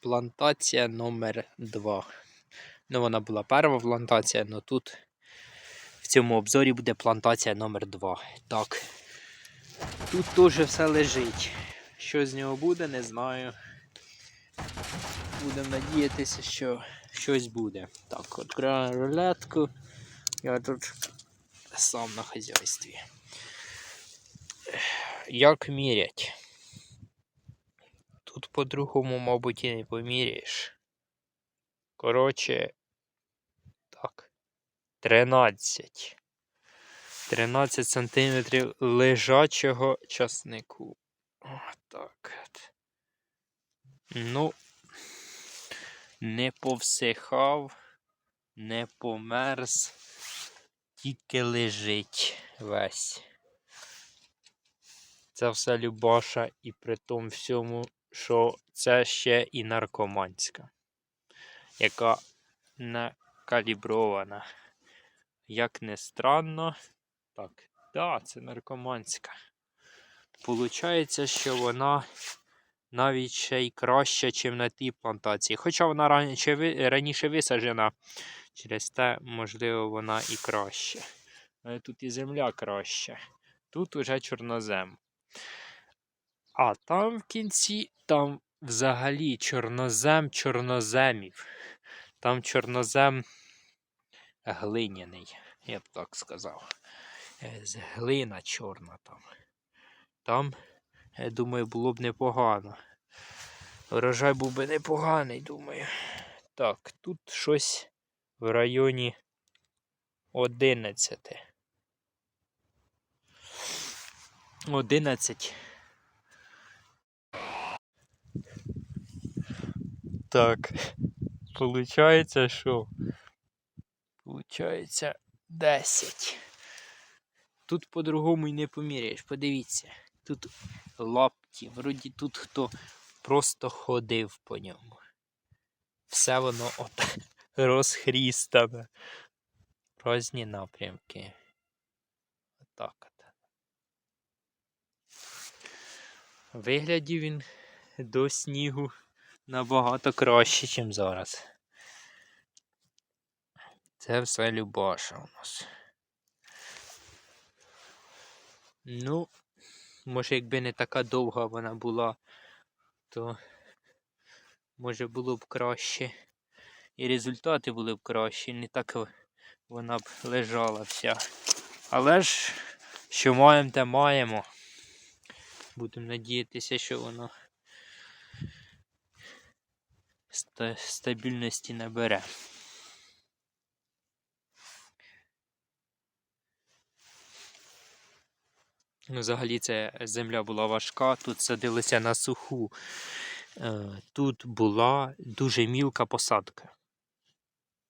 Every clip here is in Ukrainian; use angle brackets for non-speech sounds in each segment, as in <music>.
плантація номер 2 Ну, вона була перша плантація, але тут в цьому обзорі буде плантація номер 2 Так. Тут теж все лежить. Що з нього буде, не знаю. Будемо надіятися, що щось буде. Так, відкриваю рулетку. Я тут сам на хазяйстві. Як мірять? Тут по-другому, мабуть, і не поміряєш. Коротше, так. 13. 13 сантиметрів лежачого часнику. Отак. от. Ну, не повсихав, не померз, тільки лежить весь. Це все Любаша і при тому всьому, що це ще і наркоманська, яка не калібрована. Як не странно, так, да, це наркоманська. Получається, що вона навіть ще й краща, ніж на тій плантації. Хоча вона раніше, висаджена, через те, можливо, вона і краще. Але тут і земля краща. Тут уже чорнозем. А там в кінці, там взагалі чорнозем чорноземів. Там чорнозем глиняний, я б так сказав. Е, З глина чорна там. Там, я думаю, було б непогано. Врожай був би непоганий, думаю. Так, тут щось в районі 11. 11. Так. Получається, що? Получається 10. Тут по-другому й не поміряєш. Подивіться. Тут лапті. Вроді тут хто просто ходив по ньому. Все воно от <laughs> розхрістане. Розні напрямки. Отак от. Виглядів він до снігу набагато краще, ніж зараз. Це все Любаша у нас. Ну, може, якби не така довга вона була, то може було б краще. І результати були б кращі, не так вона б лежала вся. Але ж, що маємо, те маємо. Будемо надіятися, що воно стабільності набере. Ну, взагалі ця земля була важка, тут садилося на суху. Е, Тут була дуже мілка посадка.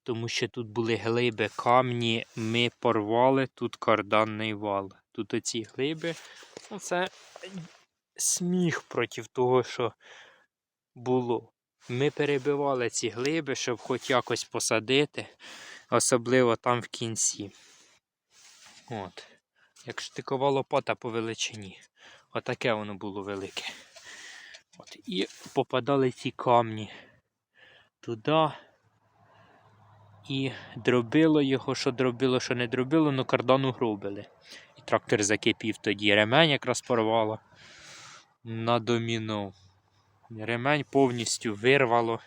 Тому що тут були глиби, камні, ми порвали тут карданний вал. Тут оці глиби, ну це сміх проти того, що було. Ми перебивали ці глиби, щоб хоч якось посадити, особливо там в кінці. От. Як штикова лопата по величині. Отаке воно було велике. От. І попадали ці камні туди. І дробило його, що дробило, що не дробило, ну кардану гробили. І трактор закипів тоді. Ремень якраз порвало на доміно. Ремень повністю вирвало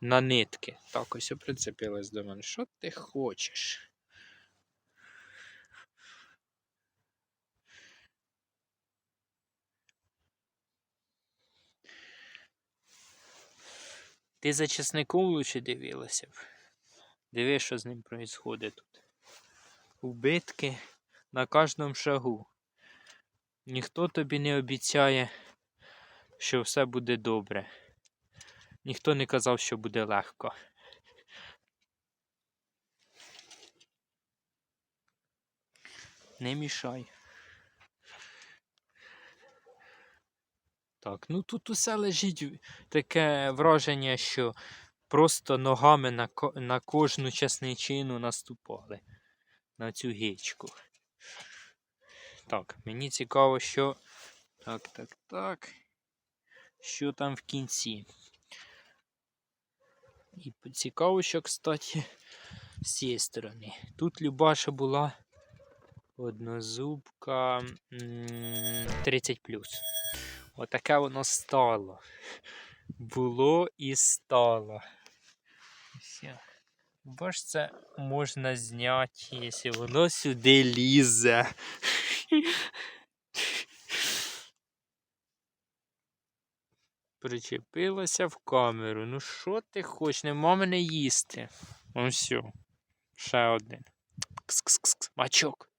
на нитки. Так ось прицепилась до мене. Що ти хочеш? Ти за часником лучше дивилася б. Диви, що з ним відбувається тут. Убитки на кожному шагу. Ніхто тобі не обіцяє, що все буде добре. Ніхто не казав, що буде легко. Не мішай. Так, ну тут усе лежить таке враження, що просто ногами на, ко- на кожну часничину наступали на цю гічку. Так, мені цікаво, що. Так, так, так. Що там в кінці? І цікаво, що, кстати, з цієї сторони. Тут Любаша була однозубка м, 30 Отаке воно стало. Було і стало. Все. Бач, це можна зняти, якщо воно сюди лізе. Причепилася в камеру. Ну що ти хочеш? Нема мене їсти. Ось все. Ще один. Кс-кс-кс. Мачок.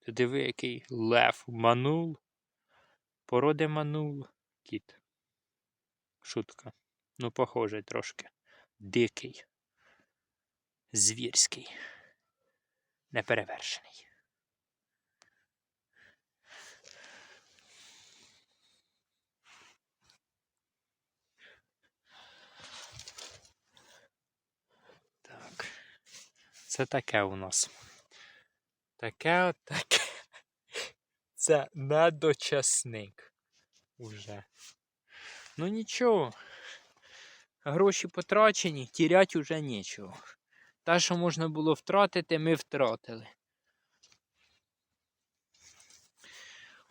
Ти диви, який лев. Манул. Породи манул. Кіт. Шутка. Ну, похожий трошки. Дикий. Звірський. Неперевершений. Це таке у нас. Таке от таке. <laughs> Це недочасник. Уже. Ну нічого. Гроші потрачені, тірять уже нічого. Те, що можна було втратити, ми втратили.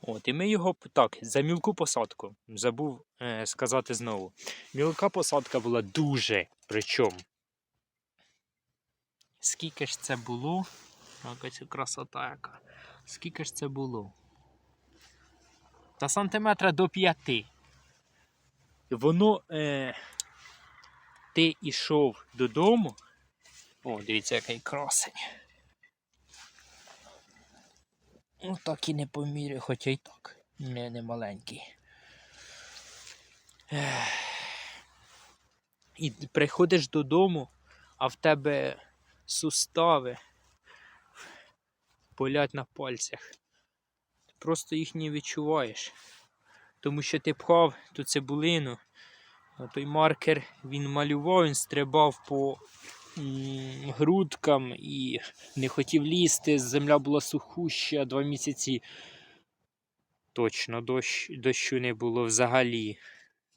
От, і ми його так, за мілку посадку забув е, сказати знову. Мілка посадка була дуже причому. Скільки ж це було? Якась красота яка. Скільки ж це було? Та сантиметра до п'яти. Воно е, ти йшов додому. О, дивіться, який красень. Ну, так і не поміряю, хоча й так. Не, не маленький. Ех. І приходиш додому, а в тебе сустави болять на пальцях. Просто їх не відчуваєш. Тому що ти пхав ту цибулину, а той маркер він малював, він стрибав по грудкам і не хотів лізти. Земля була сухуща два місяці. Точно, дощ, дощу не було взагалі.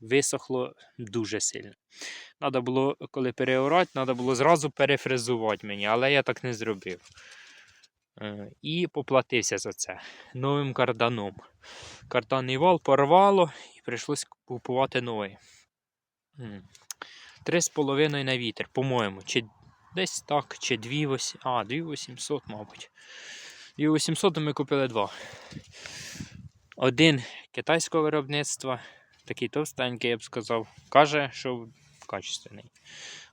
Висохло дуже сильно. Треба було, коли переорати, треба було зразу перефрезувати мені, але я так не зробив. Е, І поплатився за це новим карданом. Карданний вал порвало і прийшлось купувати новий. М. Три з половиною на вітер, по-моєму. Чи десь так, чи 2800, а, 2800, мабуть. 2800 ми купили два. Один китайського виробництва, такий товстенький, я б сказав. Каже, що качественний.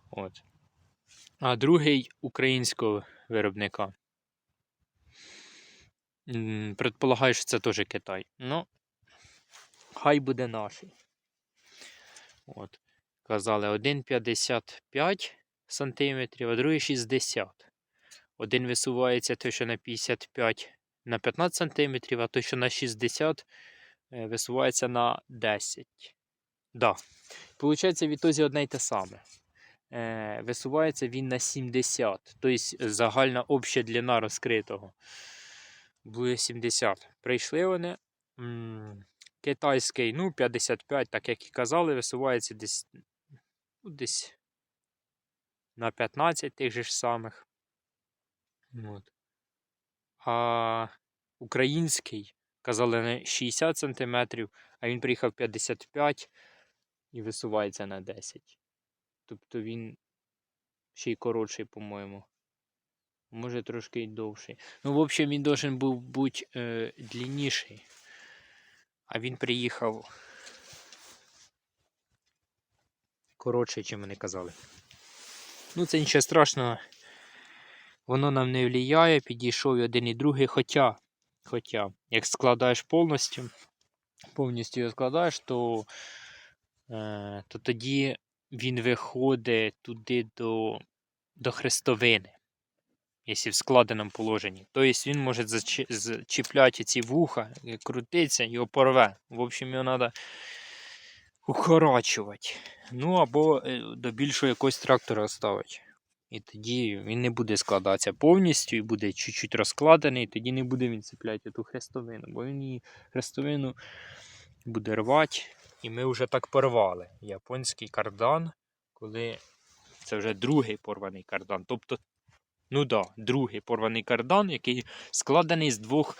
От. А другий українського виробника. Предполагаю, що це теж Китай. Ну, хай буде наш. От. Казали 1,55 см, а другий 60 Один висувається той, що на 55 на 15 см, а той, що на 60 е, висувається на 10. Да. Получається, відтоді одне й те саме. Е, Висувається він на 70. Тобто загальна обща длина розкритого буде 70. Прийшли вони. Китайський, ну, 55, так як і казали, висувається десь, ну, десь на 15 тих же ж самих. От. А український казали на 60 см, а він приїхав 55 і висувається на 10. Тобто він ще й коротший, по-моєму. Може трошки й довший. Ну, в общем, він должен був бути е, длинніший. А він приїхав коротший, чим вони казали. Ну, це нічого страшного. Воно нам не впливає, підійшов і один і другий. Хоча, хоча, як складаєш повністю, повністю його складаєш, то, е, то тоді він виходить туди до, до хрестовини. Якщо в складеному положенні. Тобто він може зачі- зачіпляти ці вуха, і крутиться, його порве. В общем, його треба укорочувати. Ну або е, до більшого якогось трактора ставити. І тоді він не буде складатися повністю і буде чуть-чуть розкладений, тоді не буде він цепляти ту хрестовину, бо він її хрестовину буде рвати. І ми вже так порвали. Японський кардан, коли Це вже другий порваний кардан. Тобто, ну да, другий порваний кардан, який складений з двох,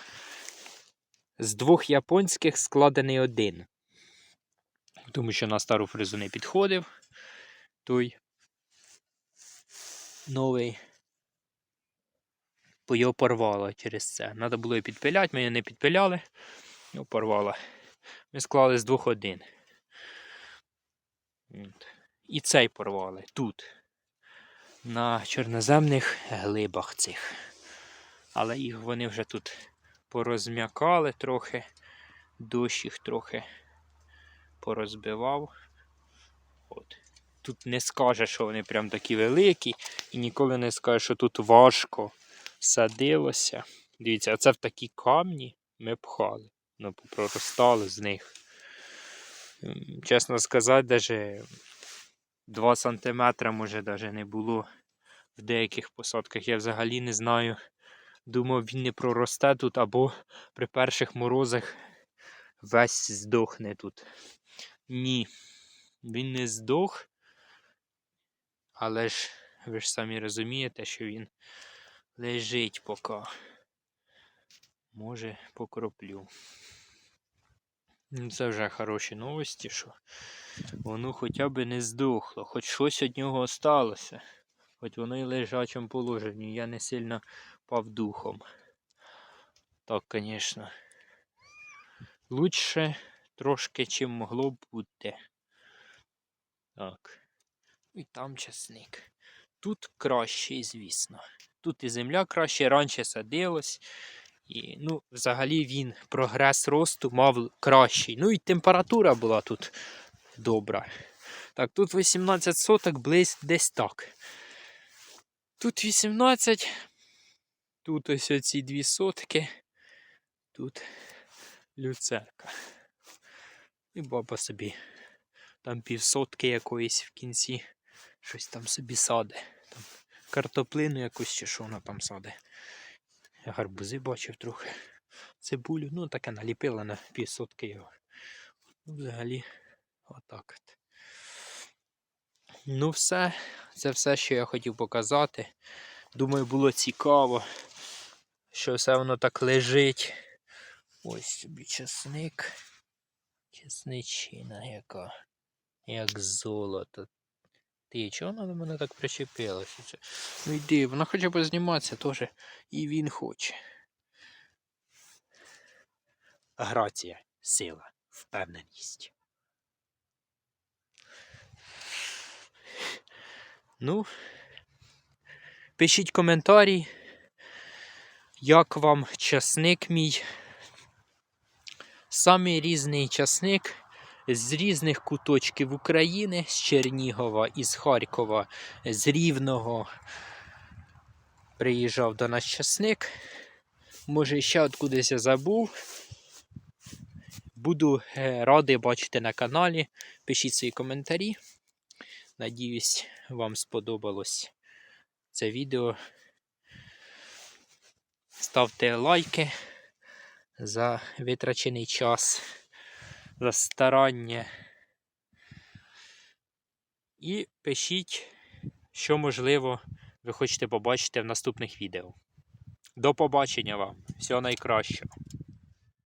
з двох японських складений один. Тому що на стару фрезу не підходив той новий. Бо його порвало через це. Треба було і підпиляти, ми його не підпиляли, його порвало. Ми склали з двох один. І цей порвали тут. На чорноземних глибах цих. Але їх вони вже тут порозм'якали трохи, дощ їх трохи порозбивав. От. Тут не скаже, що вони прям такі великі, і ніколи не скаже, що тут важко садилося. Дивіться, а це в такі камні ми пхали. Ну, попроростали з них. Чесно сказати, навіть 2 см може навіть не було в деяких посадках. Я взагалі не знаю. Думав, він не проросте тут, або при перших морозах весь здохне тут. Ні, він не здох. Але ж ви ж самі розумієте, що він лежить поки. Може, покроплю. Ну, Це вже хороші новості, що воно хоча б не здохло, хоч щось від нього осталося. Хоч воно і лежачому положенні, я не сильно пав духом. Так, звісно. Лучше трошки, чим могло бути. Так. І там часник. Тут краще, звісно. Тут і земля краще, раніше садилось. І, ну, взагалі він прогрес росту мав кращий. Ну і температура була тут добра. Так, тут 18 соток близь десь так. Тут 18. Тут ось оці дві сотки. Тут люцерка. І баба собі. Там півсотки якоїсь в кінці. Щось там собі саде. Там картоплину якусь чи що вона там саде. Гарбузи бачив трохи. Цибулю, ну таке наліпила на півсотки його. Ну, взагалі, отак от. Ну, все. Це все, що я хотів показати. Думаю, було цікаво, що все воно так лежить. Ось собі чесник. Чесничина яка. Як золото. Ти чого вона до мене так причепилася? Ну йди, вона хоче позніматися теж. І він хоче. Грація, сила, впевненість. Ну, пишіть коментарі, як вам часник мій. Самий різний часник з різних куточків України, з Чернігова, із Харкова, з Рівного. Приїжджав до нас часник. Може, ще откудись я забув. Буду е, радий бачити на каналі. Пишіть свої коментарі. Надіюсь, вам сподобалось це відео. Ставте лайки за витрачений час, за старання. І пишіть, що можливо ви хочете побачити в наступних відео. До побачення вам! Всього найкращого!